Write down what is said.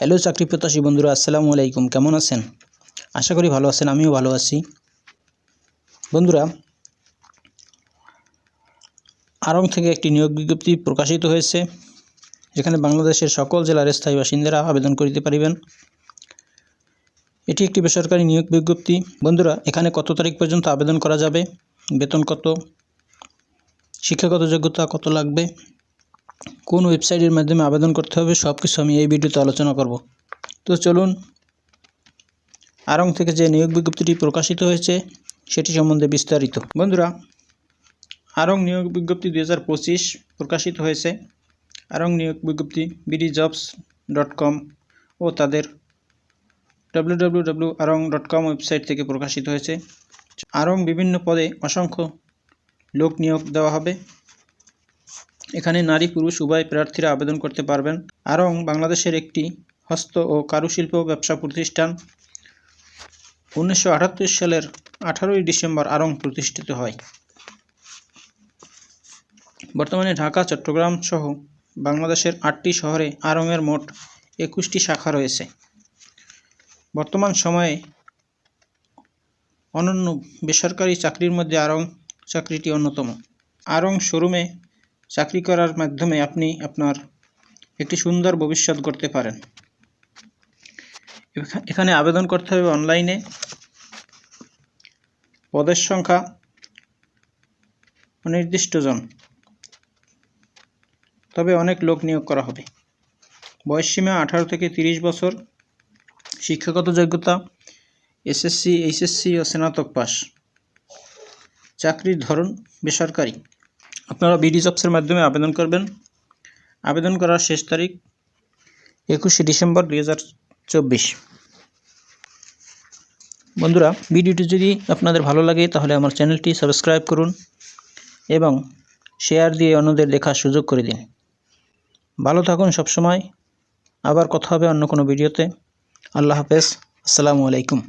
Hello চাকরি প্রত্যাশী বন্ধুরা, আসসালামু আলাইকুম, কেমন আছেন? আশা করি ভালো আছেন, আমিও ভালো আছি। বন্ধুরা, আরং থেকে একটি নিয়োগ বিজ্ঞপ্তি প্রকাশিত হয়েছে, যেখানে বাংলাদেশের সকল জেলার স্থায়ী বাসিন্দারা আবেদন করিতে পারিবেন। এটি একটি বেসরকারি নিয়োগ বিজ্ঞপ্তি। বন্ধুরা, এখানে কত তারিখ পর্যন্ত আবেদন করা যাবে? বেতন কত? শিক্ষাগত যোগ্যতা কত লাগবে? কোন ওয়েবসাইটের মাধ্যমে আবেদন করতে হবে সব কিছু আমি এই ভিডিওতে আলোচনা করব। তো চলুন, আরং থেকে যে নিয়োগ বিজ্ঞপ্তিটি প্রকাশিত হয়েছে, সেটি সম্বন্ধে বিস্তারিত। বন্ধুরা, আরং নিয়োগ বিজ্ঞপ্তি দু হাজার পঁচিশ প্রকাশিত হয়েছে। আরং নিয়োগ বিজ্ঞপ্তি বিডি জবস ডট কম ও তাদের W Aarong dot com website থেকে প্রকাশিত হয়েছে। আরং বিভিন্ন পদে অসংখ্য লোক নিয়োগ দেওয়া হবে। এখানে নারী, পুরুষ, উভয় প্রার্থীরা আবেদন করতে পারবেন। আরং বাংলাদেশের একটি হস্ত ও কারুশিল্প ব্যবসা প্রতিষ্ঠান। উনিশশো আটাত্তর সালের আঠারোই ডিসেম্বর আরং প্রতিষ্ঠিত হয়। বর্তমানে ঢাকা, চট্টগ্রাম সহ বাংলাদেশের আটটি শহরে আরংয়ের মোট একুশটি শাখা রয়েছে। বর্তমান সময়ে অনন্য বেসরকারি চাকরির মধ্যে আরং চাকরিটি অন্যতম। আরং শোরুমে চাকরি করার মাধ্যমে আপনি আপনার একটি সুন্দর ভবিষ্যৎ করতে পারেন। এখা- এখানে আবেদন করতে হবে অনলাইনে। পদের সংখ্যা অনির্দিষ্ট জন। তবে অনেক লোক নিয়োগ করা হবে। বয়সসীমা আঠারো থেকে তিরিশ বছর। শিক্ষাগত যোগ্যতা এসএসসি, এইচএসসি ও স্নাতক পাস চাকরির ধরন বেসরকারি। আপনারা বিডি জবসের মাধ্যমে আবেদন করবেন। আবেদন করার শেষ তারিখ একুশে ডিসেম্বর দুই হাজার চব্বিশ। বন্ধুরা, ভিডিওটি যদি আপনাদের ভালো লাগে, তাহলে আমার চ্যানেলটি সাবস্ক্রাইব করুন এবং শেয়ার দিয়ে অন্যদের দেখার সুযোগ করে দিন। ভালো থাকুন সবসময়। আবার কথা হবে অন্য কোনো ভিডিওতে। আল্লাহ হাফেজ। আসসালামু আলাইকুম।